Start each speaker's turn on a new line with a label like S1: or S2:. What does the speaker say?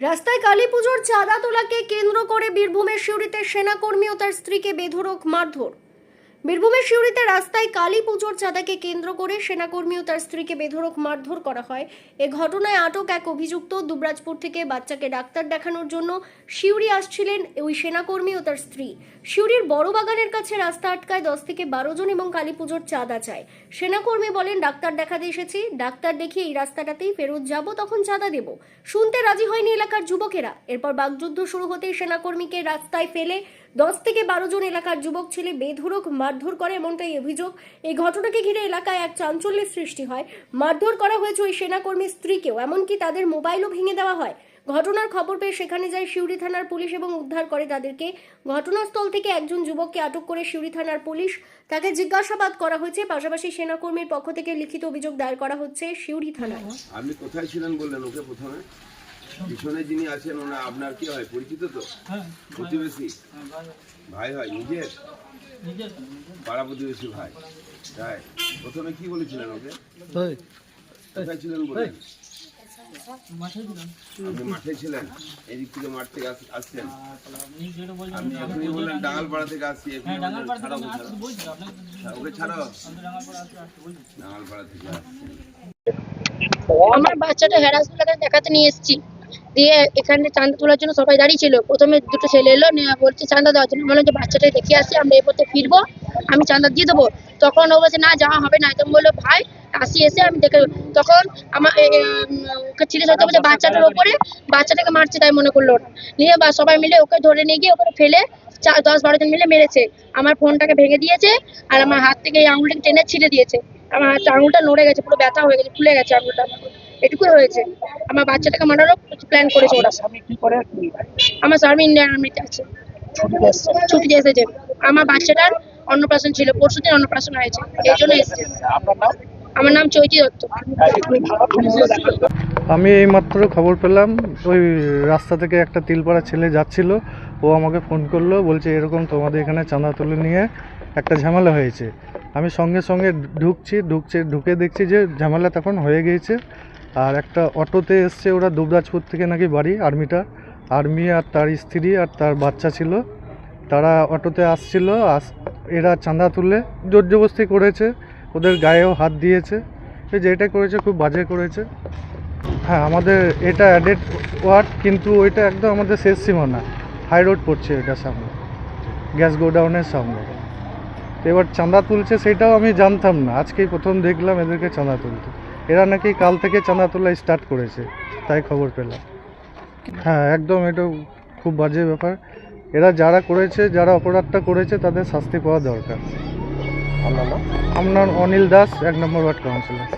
S1: রাস্তায় কালী পুজোর চাঁদা তোলাকে কেন্দ্র করে বীরভূমের সিউড়িতে সেনাকর্মী ও তার স্ত্রীকে বেধরক মারধর। বীরভূমের শিউরিতে রাস্তায় কালী পুজোর চাঁদাকে কেন্দ্র করে সেনাকর্মী ও তার স্ত্রীকে বেধরক মারধর করা হয়। এ ঘটনায় আটক এক অভিযুক্ত দুবরাজপুর থেকে বাচ্চাকে ডাক্তার দেখানোর জন্য শিউরি আসছিলেন ওই সেনাকর্মী ও তার স্ত্রী। শিউরির বড় বাগানের কাছে রাস্তা আটকায় দশ থেকে বারো জন এবং কালী পুজোর চাঁদা চায়। সেনাকর্মী বলেন, ডাক্তার দেখাতে এসেছি। ডাক্তার দেখিয়ে এই রাস্তাটাতেই ফেরত যাব, তখন চাঁদা দেব। শুনতে রাজি হয়নি এলাকার যুবকেরা। এরপর বাগযুদ্ধ শুরু হতেই সেনাকর্মীকে রাস্তায় ফেলে দশ থেকে বারো জন এলাকার যুবক, ছেলে বেধরক মারধর করে এমনটাই অভিযোগ। এই ঘটনাকে ঘিরে এলাকায় এক চাঞ্চল্যের সৃষ্টি হয়। মারধর করা হয়েছে ওই সেনাকর্মীর স্ত্রীকেও, এমনকি তাদের মোবাইলও ভেঙে দেওয়া হয়। ঘটনার খবর পেয়ে সেখানে যায় শিউরি থানার পুলিশ এবং উদ্ধার করে তাদেরকে। ঘটনাস্থল থেকে একজন যুবককে আটক করে শিউরি থানার পুলিশ তাকে জিজ্ঞাসাবাদ করা হয়েছে। পাশাপাশি সেনাকর্মীর পক্ষ থেকে লিখিত অভিযোগ দায়ের করা হচ্ছে শিউরি থানায়।
S2: আপনি কোথায় ছিলেন বললেন ওকে প্রথমে? পিছনে যিনি আছেন ওনা আপনার কি হয়? পরিচিত তো?
S3: হ্যাঁ
S2: প্রতিবেশী?
S3: হ্যাঁ, ভাই,
S2: ভাই হয়? নিজের। পাড়া প্রতিবেশী ভাই। তাই? প্রথমে কি বলেছিলেন ওকে? কোথায় ছিলেন বললেন
S3: মাঠে ছিলাম।
S2: আপনি মাঠে ছিলেন? এদিক থেকে মাঠ থেকে আসছেন?
S3: আপনি
S2: আপনি বললেন থেকে আসছি
S3: হ্যাঁ,
S2: ওকে থেকে আসছেন
S4: আমার বাচ্চাটা হ্যারাসমেন্ট দেখাতে নিয়ে এসেছি। দিয়ে এখানে চাঁদা তোলার জন্য সবাই দাঁড়িয়ে ছিল। প্রথমে দুটো ছেলে এলো বলছে, চাঁদা দেওয়ার জন্য। বললাম যে বাচ্চাটা দেখে আসি, আমরা এ পথে ফিরবো, আমি চাঁদা দিয়ে দেবো। তখন ও বলছে, না, যাওয়া হবে না। তখন বলল, ভাই, আসি, এসে আমি দেখে তখন আমার ওকে ছিঁড়ে ধরতে বলছে বাচ্চাটার ওপরে, বাচ্চাটাকে মারছে তাই মনে করল ওরা। নিয়ে বা, সবাই মিলে ওকে ধরে নিয়ে গিয়ে ওখানে ফেলে চা- দশ বারো জন মিলে মেরেছে। আমার ফোনটাকে ভেঙে দিয়েছে আর আমার হাত থেকে এই আঙুলটাকে টেনে ছিঁড়ে দিয়েছে। আমার হাতটা আঙুলটা নড়ে গেছে, পুরো ব্যথা হয়ে গেছে, ফুলে গেছে আঙুলটা। আমার। এটুকুই হয়েছে। আমার বাচ্চাটাকে মারারও প্ল্যান করেছে ওরা। আমার স্বামী ইন্ডিয়ান আর্মিতে আছে। ছুটিতে এসেছে আমার বাচ্চাটার অন্নপ্রাশন ছিল পরশু দিন অন্নপ্রাশন হয়েছে। এই জন্য এসেছে। আমার নাম চৈতি দত্ত।
S5: আমি এইমাত্র খবর পেলাম ওই রাস্তা থেকে একটা তিলপাড়া ছেলে যাচ্ছিল। ও আমাকে ফোন করল বলছে এরকম তোমাদের এখানে চাঁদা তুলে নিয়ে একটা ঝামেলা হয়েছে। আমি সঙ্গে সঙ্গে ঢুকছি ঢুকছে ঢুকে দেখছি যে ঝামেলা তখন হয়ে গিয়েছে। আর একটা অটোতে এসছে ওরা দুবরাজপুর থেকে নাকি বাড়ি, আর্মিটা। আর্মি আর তার স্ত্রী আর তার বাচ্চা ছিল। তারা অটোতে আসছিল, আস এরা চাঁদা তুলে জোর জবস্তি করেছে, ওদের গায়েও হাত দিয়েছে। এই যে এটা করেছে, খুব বাজে করেছে। হ্যাঁ আমাদের এটা অ্যাডেড ওয়ার্ড, কিন্তু ওইটা একদম আমাদের শেষ সীমানা। হাই রোড পড়ছে এটার সামনে। গ্যাস গোডাউনের সামনে। এবার চাঁদা তুলছে, সেটাও আমি জানতাম না। আজকেই প্রথম দেখলাম এদেরকে চাঁদা তুলতে। এরা নাকি কাল থেকে চাঁদা তোলা স্টার্ট করেছে তাই খবর পেলাম। হ্যাঁ একদম এটা খুব বাজে ব্যাপার। এরা যারা করেছে যারা অপরাধটা করেছে তাদের শাস্তি পাওয়া দরকার। আপনার অনিল দাস এক নম্বর ওয়ার্ড কাউন্সিলর।